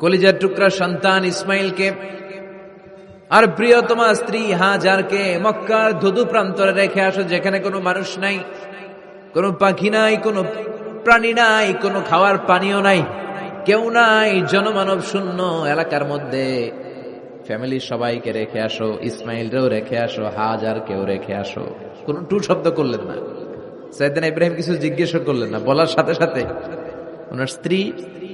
কলিজার টুকরা সন্তান ইসমাইলকে, আর প্রিয়তমা স্ত্রী হাজারকে মক্কার ধুধু প্রান্তরে রেখে আসো, যেখানে কোনো মানুষ নাই, কোনো পাখি নাই, কোনো প্রাণী নাই, কোনো খাওয়ার পানিও নাই, কেউ নাই, জনমানব শূন্য এলাকার মধ্যে। ফ্যামিলির সবাইকে রেখে আসো, ইসমাইলরেও রেখে আসো হাজার কেউ রেখে আসো। কোন টু শব্দ করলেন না। সাইদিন ইব্রাহিম কিছু জিজ্ঞেস করলেন না, বলার সাথে সাথে। ওনার স্ত্রী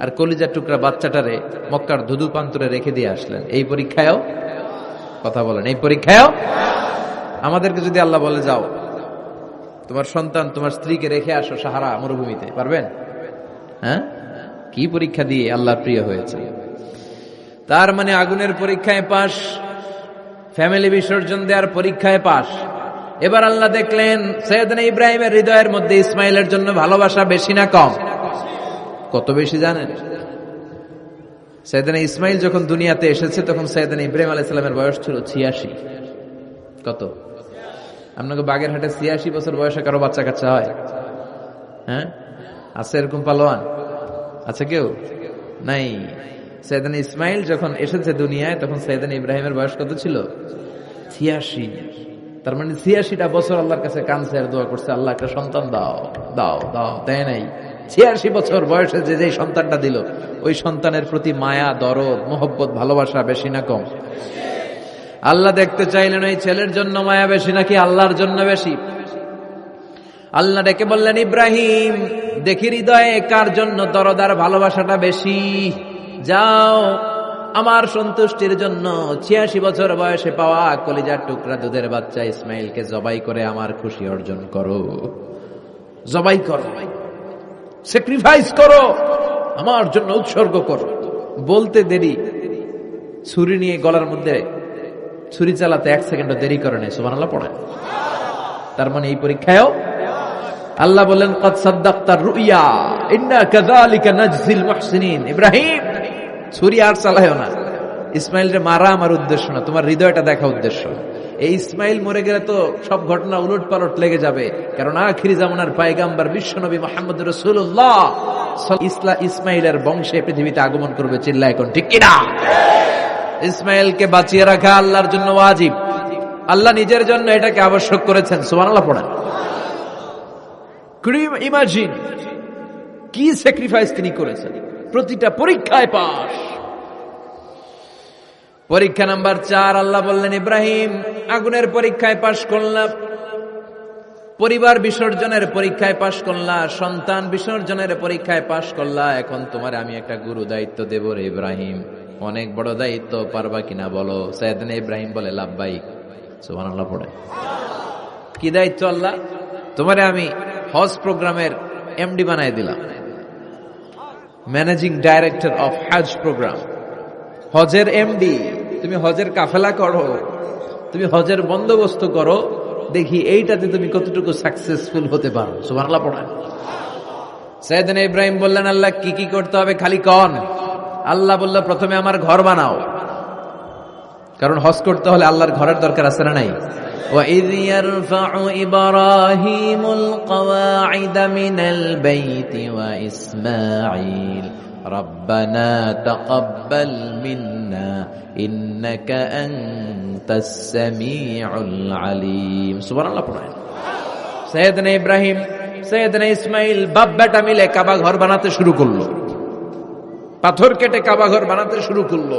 আর কলিজার টুকরা বাচ্চাটারে মক্কার ধুধু প্রান্তরে রেখে দিয়ে আসলেন। এই পরীক্ষায়ও কথা বলেন। এই পরীক্ষায়ও আমাদেরকে যদি আল্লাহ বলে যাও, তোমার সন্তান তোমার স্ত্রীকে রেখে আসো সাহারা মরুভূমিতে, পারবেন? হ্যাঁ? কি পরীক্ষা দিয়ে আল্লাহ প্রিয় হয়েছে? তার মানে আগুনের পরীক্ষায় পাশ, ফ্যামিলি বিসর্জন দেওয়ার পরীক্ষায় পাশ। এবার আল্লাহ দেখলেন, সৈয়দনা ইব্রাহিমের হৃদয়ের মধ্যে ইসমাইলের জন্য ভালোবাসা বেশি না কম। কত বেশি জানেন? সৈয়দনা ইসমাইল যখন দুনিয়াতে এসেছে, তখন সৈয়দনা ইব্রাহিম আলাইসালামের বয়স ছিল ছিয়াশি। কত? আপনাকে বাগের হাটে ছিয়াশি বছর বয়সে কারও বাচ্চা কাচ্চা হয়? হ্যাঁ? আছে এরকম পালোয়ান? আছে কেউ? নাই। সৈয়দান ইসমাইল যখন এসেছে দুনিয়ায়, তখন সৈয়দান ইব্রাহিমের বয়স কত ছিল? ছিয়াশি। তার মানে ছিয়াশিটা বছর আল্লাহর কাছে কানছে আর দোয়া করছে, আল্লাহ একটা সন্তান দাও দাও দাও। দেয় নাই। ছিয়াশি বছর বয়সে যে যে সন্তানটা দিল, ওই সন্তানের প্রতি মায়া, দরদ, মোহব্বত, ভালোবাসা বেশি না কম। আল্লাহ দেখতে চাইলেন, ওই ছেলের জন্য মায়া বেশি নাকি আল্লাহর জন্য বেশি? আল্লাহ ডেকে বললেন, ইব্রাহিম, দেখি হৃদয়ে কার জন্য দরদার ভালোবাসাটা বেশি? যাও, আমার সন্তুষ্টির জন্য ছিয়াশি বছর বয়সে পাওয়া কলিজার টুকরা দুধের বাচ্চা ইসমাইলকে জবাই করে আমার খুশি অর্জন করো। জবাই করো। স্যাক্রিফাইস করো। আমার জন্য উৎসর্গ করো। বলতে দেরি। ছুরি নিয়ে গলার মধ্যে ছুরি চালাতে এক সেকেন্ড দেরি করে নেই সুমান আল্লাহ পড়ে তার মানে এই পরীক্ষায়ও আল্লাহ বললেন, কদ রুইয়া ইব্রাহিম, ছুরি আর চালায়ও না। ইসমাইলরে মারা আমার উদ্দেশ্য না, তোমার হৃদয়টা দেখা উদ্দেশ্য। এই ইসমাইল মরে গেলে তো সব ঘটনা উলট পালট লেগে যাবে। কারণ আখিরি জামানার পায়গাম্বার বিশ্বনবী মোহাম্মদ রসুল্লাহ ইসলা ইসমাইলের বংশে পৃথিবীতে আগমন করবে চিল্লা এখন ঠিক কিনা? ইসমাইলকে বাঁচিয়ে রাখা আল্লাহর জন্য ওয়াজিব। আল্লাহ নিজের জন্য এটাকে আবশ্যক করেছেন, সুবহানাল্লাহ পড়েন। ইমাজিন কি স্যাক্রিফাইস তিনি করেছেন? প্রতিটা পরীক্ষায় পাশ। পরীক্ষা নাম্বার চার, আল্লাহ বললেন, ইব্রাহিম, আগুনের পরীক্ষায় পাশ করলাম। পরিবার বিসর্জনের পরীক্ষায় পাশ করলা, সন্তান বিসর্জনের পরীক্ষায় পাশ করলা। এখন তোমার আমি একটা গুরু দায়িত্ব দেব রে ইব্রাহিম। অনেক বড় দায়িত্ব, পারবা কিনা বলো? সৈয়দিন ইব্রাহিম বলে লাভবাই সুবান আল্লাহ পড়ে। কি দায়িত্ব আল্লাহ? তোমারে আমি হজ প্রোগ্রামের এমডি বানাই দিলাম। Managing director of Hajj program. হজের এমডি তুমি হজের কাফেলা করো তুমি হজের বন্দোবস্ত করো দেখি এইটাতে তুমি কতটুকু সাকসেসফুল হতে পারো সুমানলা পড়া সৈয়দিন ইব্রাহিম বললেন আল্লাহ কি কি করতে হবে খালি কন আল্লাহ বলল প্রথমে আমার ঘর বানাও কারণ হজ করতে হলে আল্লাহর ঘরের দরকার আছে না নাই وَإِذْ يَرْفَعُ إِبْرَاهِيمُ الْقَوَاعِدَ مِنَ الْبَيْتِ وَإِسْمَاعِيلُ رَبَّنَا تَقَبَّلْ مِنَّا আন্না ইন্নাকা আনতাস সামিউল আলিম সুবহানাল্লাহ পড়েন। সাইয়েদনা ইব্রাহিম সাইয়েদনা ইসমাইল, বাপ মিলে কাবা ঘর বানাতে শুরু করল। পাথর কেটে কাবা ঘর বানাতে শুরু করল।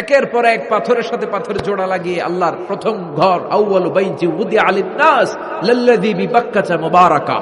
একের পর এক পাথরের সাথে পাথর জোড়া লাগিয়ে আল্লাহর প্রথম ঘর আউ্বাল বাইজি উদি আলিদ নাস লাল্লাযী বিবাক্কাতা মুবারাকা